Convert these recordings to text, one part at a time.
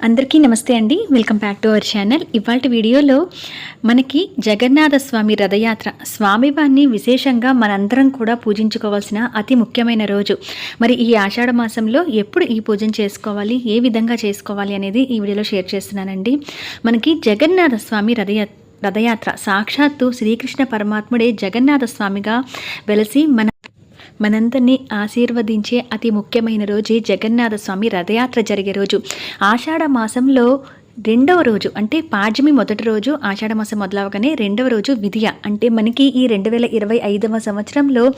అందరికీ నమస్తే అండి. Welcome back to our channel ఇవాళ వీడియోలో మనకి జగన్నాథ స్వామి రథయాత్ర స్వామివారిని విశేషంగా మనందరం కూడా పూజించుకోవాల్సిన అతి ముఖ్యమైన రోజు. మరి ఈ ఆషాఢ మాసంలో ఎప్పుడు ఈ పూజను చేసుకోవాలి ఏ విధంగా చేసుకోవాలి అనేది ఈ వీడియోలో షేర్ చేస్తున్నానండి. మనకి జగన్నాథ స్వామి రథయాత్ర రథయాత్ర సాక్షాత్తు శ్రీకృష్ణ పరమాత్ముడే జగన్నాథ స్వామిగా వెలసి మన మనందరినీ ఆశీర్వదించే అతి ముఖ్యమైన రోజే జగన్నాథ స్వామి రథయాత్ర జరిగే రోజు. ఆషాఢ మాసంలో రెండవ రోజు అంటే పాడ్యమి మొదటి రోజు ఆషాఢమాసం మొదలవగానే రెండవ రోజు విధియ. అంటే మనకి ఈ రెండు వేల ఇరవై ఐదవ సంవత్సరంలో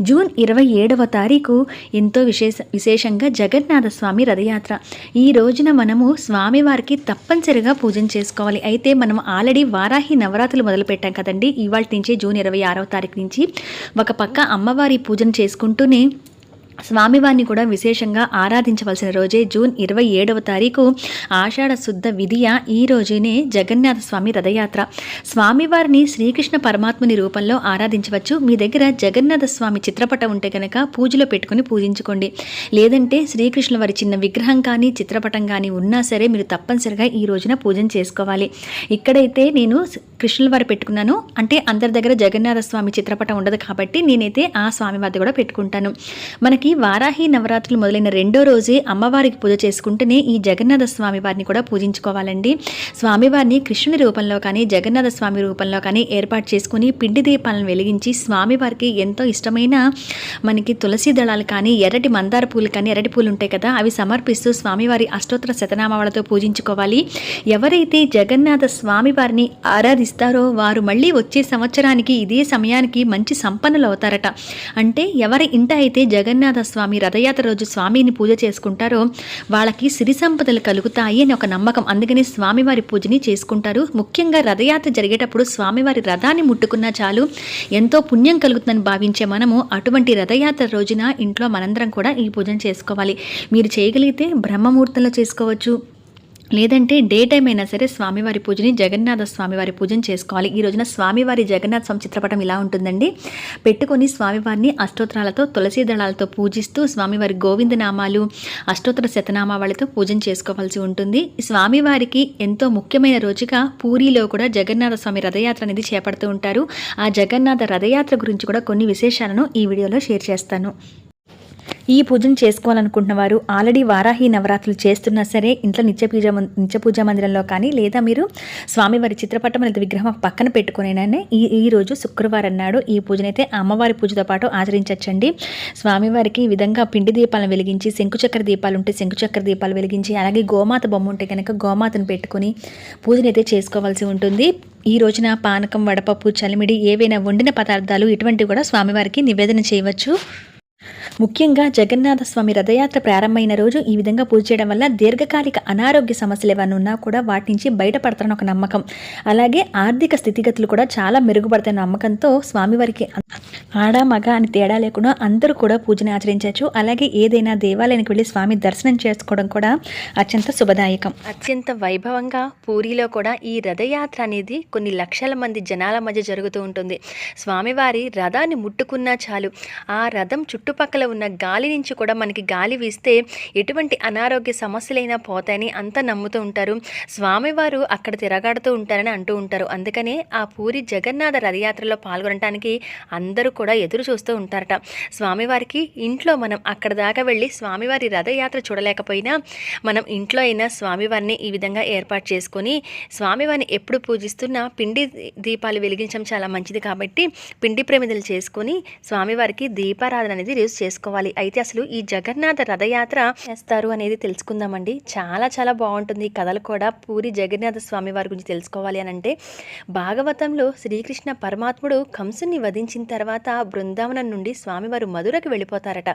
జూన్ ఇరవై ఏడవ తారీఖు ఎంతో విశేష విశేషంగా జగన్నాథ స్వామి రథయాత్ర. ఈ రోజున మనము స్వామివారికి తప్పనిసరిగా పూజన చేసుకోవాలి. అయితే మనం ఆల్రెడీ వారాహి నవరాత్రులు మొదలుపెట్టాం కదండి. ఇవాళ నుంచి జూన్ ఇరవై ఆరవ తారీఖు నుంచి ఒక పక్క అమ్మవారి పూజన చేసుకుంటూనే స్వామివారిని కూడా విశేషంగా ఆరాధించవలసిన రోజే జూన్ ఇరవై ఏడవ తారీఖు ఆషాఢ శుద్ధ విధియ ఈ రోజునే జగన్నాథ స్వామి రథయాత్ర. స్వామివారిని శ్రీకృష్ణ పరమాత్ముని రూపంలో ఆరాధించవచ్చు. మీ దగ్గర జగన్నాథ స్వామి చిత్రపటం ఉంటే కనుక పూజలో పెట్టుకుని పూజించుకోండి. లేదంటే శ్రీకృష్ణ వారి చిన్న విగ్రహం కానీ చిత్రపటం కానీ ఉన్నా సరే మీరు తప్పనిసరిగా ఈ రోజున పూజన చేసుకోవాలి. ఇక్కడైతే నేను కృష్ణుల వారు పెట్టుకున్నాను. అంటే అందరి దగ్గర జగన్నాథ స్వామి చిత్రపటం ఉండదు కాబట్టి నేనైతే ఆ స్వామి వారి కూడా పెట్టుకుంటాను. మనకి మనకి వారాహి నవరాత్రులు మొదలైన రెండో రోజే అమ్మవారికి పూజ చేసుకుంటేనే ఈ జగన్నాథ స్వామి వారిని కూడా పూజించుకోవాలండి. స్వామివారిని కృష్ణుని రూపంలో కానీ జగన్నాథ స్వామి రూపంలో కానీ ఏర్పాటు చేసుకుని పిండి దీపాలను వెలిగించి స్వామివారికి ఎంతో ఇష్టమైన మనకి తులసి దళాలు కానీ ఎర్రటి మందార పూలు కానీ ఎర్రటి పూలు ఉంటాయి కదా అవి సమర్పిస్తూ స్వామివారి అష్టోత్తర శతనామాలతో పూజించుకోవాలి. ఎవరైతే జగన్నాథ స్వామి వారిని ఆరాధిస్తారో వారు మళ్ళీ వచ్చే సంవత్సరానికి ఇదే సమయానికి మంచి సంపన్నులు అవుతారట. అంటే ఎవరి ఇంట అయితే జగన్నాథ జగన్నాథ స్వామి రథయాత్ర రోజు స్వామిని పూజ చేసుకుంటారో వాళ్ళకి సిరి సంపదలు కలుగుతాయి అని ఒక నమ్మకం. అందుకని స్వామివారి పూజని చేసుకుంటారు. ముఖ్యంగా రథయాత్ర జరిగేటప్పుడు స్వామివారి రథాన్ని ముట్టుకున్నా చాలు. ఎంతో పుణ్యం కలుగుతుందని భావించే మనము అటువంటి రథయాత్ర రోజున ఇంట్లో మనందరం కూడా ఈ పూజను చేసుకోవాలి. మీరు చేయగలిగితే బ్రహ్మముహూర్తంలో చేసుకోవచ్చు. లేదంటే డే టైం అయినా సరే స్వామివారి పూజని జగన్నాథ స్వామివారి పూజను చేసుకోవాలి. ఈ రోజున స్వామివారి జగన్నాథ స్వామి చిత్రపటం ఇలా ఉంటుందండి. పెట్టుకొని స్వామివారిని అష్టోత్తరాలతో తులసి దళాలతో పూజిస్తూ స్వామివారి గోవింద నామాలు అష్టోత్తర శతనామావళితో పూజన చేసుకోవాల్సి ఉంటుంది. స్వామివారికి ఎంతో ముఖ్యమైన రోజుగా పూరిలో కూడా జగన్నాథ స్వామి రథయాత్ర అనేది చేపడుతూ ఉంటారు. ఆ జగన్నాథ రథయాత్ర గురించి కూడా కొన్ని విశేషాలను ఈ వీడియోలో షేర్ చేస్తాను. ఈ పూజను చేసుకోవాలనుకుంటున్న వారు ఆల్రెడీ వారాహి నవరాత్రులు చేస్తున్నా సరే ఇంట్లో నిత్య పూజ నిత్య పూజా మందిరంలో కానీ లేదా మీరు స్వామివారి చిత్రపటం లేదా విగ్రహం పక్కన పెట్టుకునేనే ఈ ఈ రోజు శుక్రవారం నాడు ఈ పూజనైతే అమ్మవారి పూజతో పాటు ఆచరించచ్చండి. స్వామివారికి ఈ విధంగా పిండి దీపాలను వెలిగించి శంకుచక్ర దీపాలు ఉంటే శంకుచక్ర దీపాలు వెలిగించి అలాగే గోమాత బొమ్మ ఉంటే కనుక గోమాతను పెట్టుకుని పూజనైతే చేసుకోవాల్సి ఉంటుంది. ఈ రోజున పానకం వడపప్పు చలిమిడి ఏవైనా వండిన పదార్థాలు ఇటువంటివి కూడా స్వామివారికి నివేదన చేయవచ్చు. ముఖ్యంగా జగన్నాథ స్వామి రథయాత్ర ప్రారంభమైన రోజు ఈ విధంగా పూజ చేయడం వల్ల దీర్ఘకాలిక అనారోగ్య సమస్యలు ఏమైనా ఉన్నా కూడా వాటి నుంచి బయటపడతారని ఒక నమ్మకం. అలాగే ఆర్థిక స్థితిగతులు కూడా చాలా మెరుగుపడతాయి నమ్మకంతో స్వామివారికి ఆడ మగ అని తేడా లేకుండా అందరూ కూడా పూజని ఆచరించవచ్చు. అలాగే ఏదైనా దేవాలయానికి వెళ్ళి స్వామి దర్శనం చేసుకోవడం కూడా అత్యంత శుభదాయకం. అత్యంత వైభవంగా పూరిలో కూడా ఈ రథయాత్ర అనేది కొన్ని లక్షల మంది జనాల మధ్య జరుగుతూ ఉంటుంది. స్వామివారి రథాన్ని ముట్టుకున్నా చాలు. ఆ రథం చుట్టూ చుట్టుపక్కల ఉన్న గాలి నుంచి కూడా మనకి గాలి వీస్తే ఎటువంటి అనారోగ్య సమస్యలైనా పోతాయని అంత నమ్ముతూ ఉంటారు. స్వామివారు అక్కడ తిరగాడుతూ ఉంటారని అంటూ ఉంటారు. అందుకనే ఆ పూరి జగన్నాథ రథయాత్రలో పాల్గొనడానికి అందరూ కూడా ఎదురు చూస్తూ ఉంటారట. స్వామివారికి ఇంట్లో మనం అక్కడ దాకా వెళ్ళి స్వామివారి రథయాత్ర చూడలేకపోయినా మనం ఇంట్లో అయినా స్వామివారిని ఈ విధంగా ఏర్పాటు చేసుకొని స్వామివారిని ఎప్పుడు పూజిస్తున్నా పిండి దీపాలు వెలిగించడం చాలా మంచిది కాబట్టి పిండి ప్రమిదలు చేసుకొని స్వామివారికి దీపారాధన అనేది యూజ్ చేసుకోవాలి. అయితే అసలు ఈ జగన్నాథ రథయాత్ర చేస్తారు అనేది తెలుసుకుందామండి. చాలా చాలా బాగుంటుంది. ఈ కథలు కూడా పూరి జగన్నాథ స్వామి వారి గురించి తెలుసుకోవాలి అని అంటే భాగవతంలో శ్రీకృష్ణ పరమాత్ముడు కంసుని వధించిన తర్వాత బృందావనం నుండి స్వామివారు మధురకు వెళ్ళిపోతారట.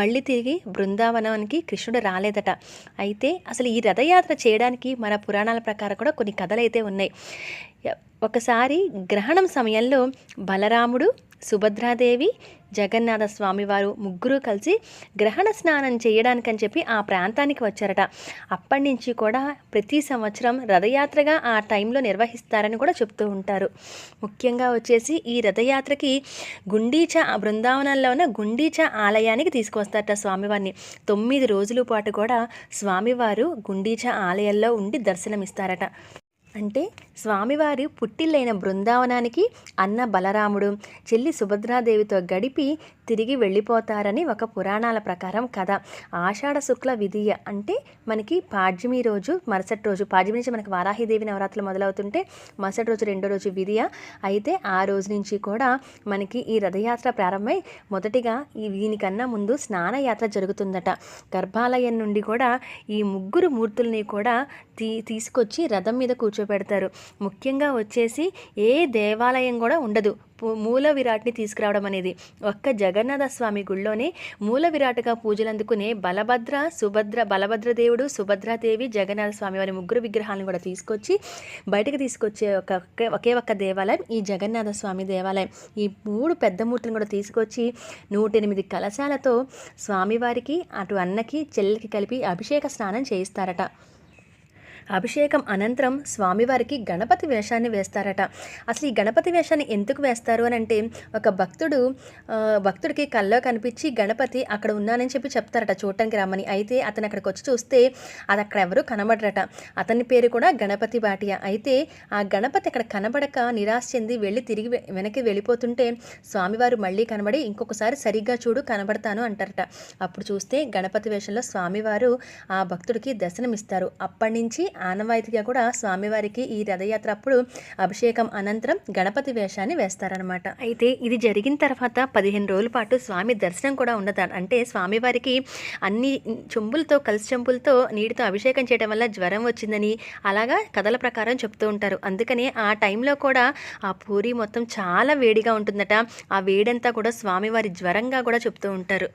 మళ్ళీ తిరిగి బృందావనానికి కృష్ణుడు రాలేదట. అయితే అసలు ఈ రథయాత్ర చేయడానికి మన పురాణాల ప్రకారం కూడా కొన్ని కథలు అయితే ఉన్నాయి. ఒకసారి గ్రహణం సమయంలో బలరాముడు సుభద్రాదేవి జగన్నాథ స్వామివారు ముగ్గురు కలిసి గ్రహణ స్నానం చేయడానికని చెప్పి ఆ ప్రాంతానికి వచ్చారట. అప్పటి నుంచి కూడా ప్రతి సంవత్సరం రథయాత్రగా ఆ టైంలో నిర్వహిస్తారని కూడా చెప్తూ ఉంటారు. ముఖ్యంగా వచ్చేసి ఈ రథయాత్రకి గుండీచ బృందావనంలో ఉన్న గుండీచ ఆలయానికి తీసుకొస్తారట స్వామివారిని. తొమ్మిది రోజుల పాటు కూడా స్వామివారు గుండీచ ఆలయంలో ఉండి దర్శనమిస్తారట. అంటే స్వామివారి పుట్టిల్లైన బృందావనానికి అన్న బలరాముడు చెల్లి సుభద్రాదేవితో గడిపి తిరిగి వెళ్ళిపోతారని ఒక పురాణాల ప్రకారం కథ. ఆషాఢ శుక్ల విధియ అంటే మనకి పాడ్యమి రోజు మరుసటి రోజు. పాడ్యమి నుంచి మనకి వారాహిదేవి నవరాత్రులు మొదలవుతుంటే మరుసటి రోజు రెండో రోజు విధియ. అయితే ఆ రోజు నుంచి కూడా మనకి ఈ రథయాత్ర ప్రారంభమై మొదటిగా ఈ దీనికన్నా ముందు స్నానయాత్ర జరుగుతుందట. గర్భాలయం నుండి కూడా ఈ ముగ్గురు మూర్తుల్ని కూడా తీ తీసుకొచ్చి రథం మీద పెడతారు. ముఖ్యంగా వచ్చేసి ఏ దేవాలయం కూడా ఉండదు. మూల విరాట్ని తీసుకురావడం అనేది. ఒక్క జగన్నాథ స్వామి గుళ్ళోనే మూల విరాట్గా పూజలు అందుకునే బలభద్ర సుభద్ర బలభద్ర దేవుడు సుభద్రాదేవి జగన్నాథ స్వామి వారి ముగ్గురు విగ్రహాలను కూడా తీసుకొచ్చి బయటకు తీసుకొచ్చే ఒక ఒకే- ఒకే ఒక్క దేవాలయం ఈ జగన్నాథ స్వామి దేవాలయం. ఈ మూడు పెద్ద మూర్తులను కూడా తీసుకొచ్చి నూట ఎనిమిది కలశాలతో స్వామివారికి అటు అన్నకి చెల్లెలకి కలిపి అభిషేక స్నానం చేయిస్తారట. అభిషేకం అనంతరం స్వామివారికి గణపతి వేషాన్ని వేస్తారట. అసలు ఈ గణపతి వేషాన్ని ఎందుకు వేస్తారు అని అంటే ఒక భక్తుడు భక్తుడికి కల్లో కనిపించి గణపతి అక్కడ ఉన్నానని చెప్పి చెప్తారట చూడటానికి రమ్మని. అయితే అతను అక్కడికి వచ్చి చూస్తే అది అక్కడ ఎవరు కనబడరట. అతని పేరు కూడా గణపతి బాటియా. అయితే ఆ గణపతి అక్కడ కనబడక నిరాశ చెంది వెళ్ళి తిరిగి వెనక్కి వెళ్ళిపోతుంటే స్వామివారు మళ్ళీ కనబడి ఇంకొకసారి సరిగ్గా చూడు కనబడతాను అంటారట. అప్పుడు చూస్తే గణపతి వేషంలో స్వామివారు ఆ భక్తుడికి దర్శనమిస్తారు. అప్పటి నుంచి ఆనవాయితీగా కూడా స్వామివారికి ఈ రథయాత్ర అప్పుడు అభిషేకం అనంతరం గణపతి వేషాన్ని వేస్తారనమాట అయితే ఇది జరిగిన తర్వాత పదిహేను రోజుల పాటు స్వామి దర్శనం కూడా ఉండదు? అంటే స్వామివారికి అన్ని చెంబులతో కలిసి చెంబులతో నీటితో అభిషేకం చేయడం వల్ల జ్వరం వచ్చిందని అలాగా కథల ప్రకారం చెప్తూ ఉంటారు. అందుకనే ఆ టైంలో కూడా ఆ పూరి మొత్తం చాలా వేడిగా ఉంటుందట. ఆ వేడంతా కూడా స్వామివారి జ్వరంగా కూడా చెప్తూ ఉంటారు.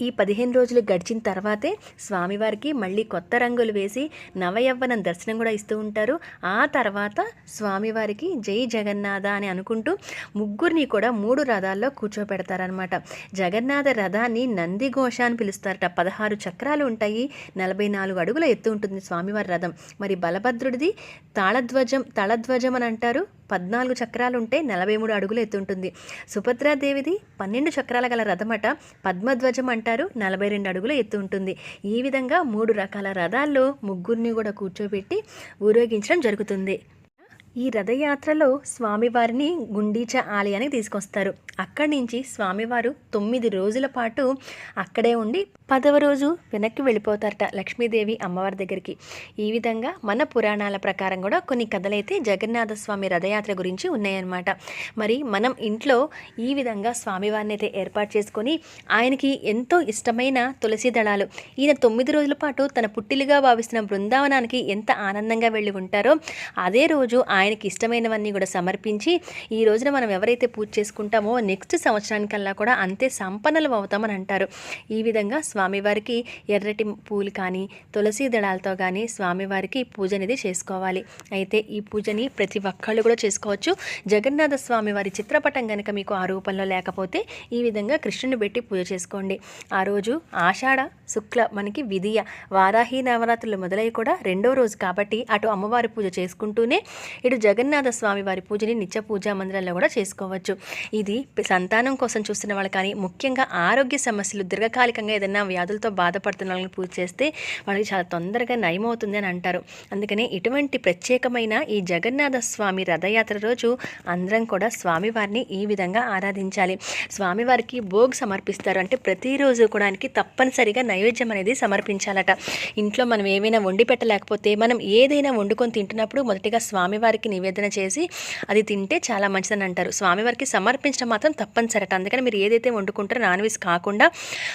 ఈ పదిహేను రోజులు గడిచిన తర్వాతే స్వామివారికి మళ్ళీ కొత్త రంగులు వేసి నవయవ్వనం దర్శనం కూడా ఇస్తూ ఉంటారు. ఆ తర్వాత స్వామివారికి జై జగన్నాథ అని అనుకుంటూ ముగ్గురిని కూడా మూడు రథాల్లో కూర్చోపెడతారనమాట జగన్నాథ రథాన్ని నందిఘోష అని పిలుస్తారట. పదహారు చక్రాలు ఉంటాయి. నలభై నాలుగు అడుగుల ఎత్తు ఉంటుంది స్వామివారి రథం. మరి బలభద్రుడిది తాళధ్వజం తళధ్వజం అని అంటారు? పద్నాలుగు చక్రాలు ఉంటే నలభై మూడు అడుగులు ఎత్తుంటుంది. సుభద్రాదేవిది పన్నెండు చక్రాల గల రథమట పద్మధ్వజం అంటారు నలభై రెండు అడుగులు ఎత్తు ఉంటుంది ఈ విధంగా మూడు రకాల రథాల్లో ముగ్గురిని కూడా కూర్చోబెట్టి ఊరేగించడం జరుగుతుంది. ఈ రథయాత్రలో స్వామివారిని గుండీచ ఆలయానికి తీసుకొస్తారు. అక్కడి నుంచి స్వామివారు తొమ్మిది రోజుల పాటు అక్కడే ఉండి పదవ రోజు వెనక్కి వెళ్ళిపోతారట లక్ష్మీదేవి అమ్మవారి దగ్గరికి. ఈ విధంగా మన పురాణాల ప్రకారం కూడా కొన్ని కథలైతే జగన్నాథ స్వామి రథయాత్ర గురించి ఉన్నాయన్నమాట. మరి మనం ఇంట్లో ఈ విధంగా స్వామివారిని అయితే ఏర్పాటు చేసుకొని ఆయనకి ఎంతో ఇష్టమైన తులసి దళాలు ఈయన తొమ్మిది రోజుల పాటు తన పుట్టిలుగా భావిస్తున్న బృందావనానికి ఎంత ఆనందంగా వెళ్ళి ఉంటారో అదే రోజు ఆయనకి ఇష్టమైనవన్నీ కూడా సమర్పించి ఈ రోజున మనం ఎవరైతే పూజ చేసుకుంటామో నెక్స్ట్ సంవత్సరానికల్లా కూడా అంతే సంపన్నులు అవుతామని అంటారు ఈ విధంగా స్వామివారికి ఎర్రటి పూలు కానీ తులసి దళాలతో కానీ స్వామివారికి పూజ అనేది చేసుకోవాలి. అయితే ఈ పూజని ప్రతి ఒక్కళ్ళు కూడా చేసుకోవచ్చు. జగన్నాథ స్వామి వారి చిత్రపటం కనుక మీకు ఆ రూపంలో లేకపోతే ఈ విధంగా కృష్ణుని పెట్టి పూజ చేసుకోండి. ఆ రోజు ఆషాఢ శుక్ల మనకి విధియ వారాహి నవరాత్రులు మొదలై కూడా రెండో రోజు కాబట్టి అటు అమ్మవారి పూజ చేసుకుంటూనే ఇటు జగన్నాథ స్వామి వారి పూజని నిత్య పూజా మందిరంలో కూడా చేసుకోవచ్చు. ఇది సంతానం కోసం చూస్తున్న వాళ్ళు కానీ ముఖ్యంగా ఆరోగ్య సమస్యలు దీర్ఘకాలికంగా ఏదైనా వ్యాధులతో బాధపడుతున్న వాళ్ళని పూజ చేస్తే వాళ్ళకి చాలా తొందరగా నయమవుతుంది అని అంటారు. అందుకనే ఇటువంటి ప్రత్యేకమైన ఈ జగన్నాథ స్వామి రథయాత్ర రోజు అందరం కూడా స్వామివారిని ఈ విధంగా ఆరాధించాలి. స్వామివారికి భోగ్ సమర్పిస్తారు అంటే ప్రతిరోజు కూడా తప్పనిసరిగా నైవేద్యం అనేది సమర్పించాలట. ఇంట్లో మనం ఏమైనా వండి పెట్టలేకపోతే మనం ఏదైనా వండుకొని తింటున్నప్పుడు మొదటిగా స్వామివారికి నివేదన చేసి అది తింటే చాలా మంచిదని అంటారు. స్వామివారికి సమర్పించడం మాత్రం తప్పనిసరట. అందుకని మీరు ఏదైతే వండుకుంటారో నాన్ వెజ్ కాకుండా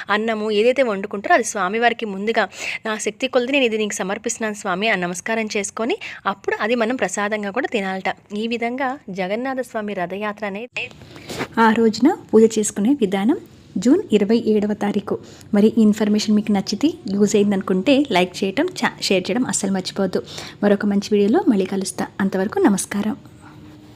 అన్నము ఏదైతే వండుకుంటారో అది స్వామివారికి ముందుగా నా శక్తి కొలిది నేను ఇది నీకు సమర్పిస్తున్నాను స్వామి అని నమస్కారం చేసుకొని అప్పుడు అది మనం ప్రసాదంగా కూడా తినాలట. ఈ విధంగా జగన్నాథ స్వామి రథయాత్ర అనేది ఆ రోజున పూజ చేసుకునే విధానం జూన్ ఇరవై ఏడవ తారీఖు. మరి ఈ ఇన్ఫర్మేషన్ మీకు నచ్చితే యూజ్ అయిందనుకుంటే లైక్ చేయడం చా- షేర్ చేయడం అస్సలు మర్చిపోవద్దు. మరొక మంచి వీడియోలో మళ్ళీ కలుస్తా. అంతవరకు నమస్కారం.